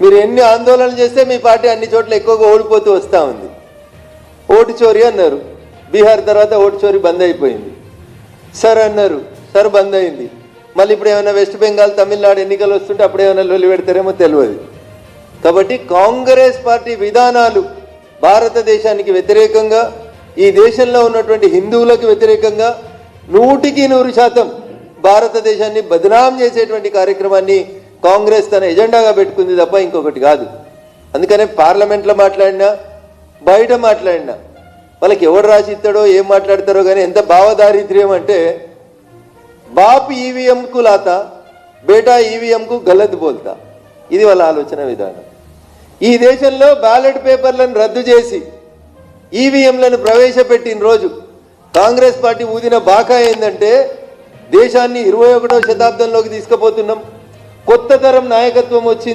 మీరు ఎన్ని ఆందోళనలు చేస్తే మీ పార్టీ అన్ని చోట్ల ఎక్కువగా ఓడిపోతూ వస్తూ ఉంది. ఓటు చోరీ అన్నారు. బీహార్ తర్వాత ఓటు చోరీ బంద్ అయిపోయింది. సార్ అన్నారు సార్ బంద్ అయింది. మళ్ళీ ఇప్పుడు ఏమైనా వెస్ట్ బెంగాల్ తమిళనాడు ఎన్నికలు వస్తుంటే అప్పుడు ఏమైనా లొలి పెడతారేమో తెలియదు. కాబట్టి కాంగ్రెస్ పార్టీ విధానాలు భారతదేశానికి వ్యతిరేకంగా ఈ దేశంలో ఉన్నటువంటి హిందువులకు వ్యతిరేకంగా నూటికి నూరు శాతం భారతదేశాన్ని బదనాం చేసేటువంటి కార్యక్రమాన్ని కాంగ్రెస్ తన ఎజెండాగా పెట్టుకుంది తప్ప ఇంకొకటి కాదు. అందుకనే పార్లమెంట్లో మాట్లాడినా బయట మాట్లాడినా వాళ్ళకి ఎవడు రాసి ఇస్తాడో ఏం మాట్లాడతారో కానీ ఎంత భావదారిద్ర్యం అంటే బాప్ ఈవీఎంకు లాత బేటా ఈవీఎంకు గలత్ బోల్తా. ఇది వాళ్ళ ఆలోచన విధానం. ఈ దేశంలో బ్యాలెట్ పేపర్లను రద్దు చేసి ఈవీఎంలను ప్రవేశపెట్టిన రోజు కాంగ్రెస్ పార్టీ ఊదిన బాకా ఏంటంటే దేశాన్ని ఇరవై ఒకటో శతాబ్దంలోకి తీసుకుపోతున్నాం. కొత్త తరం నాయకత్వం వచ్చింది.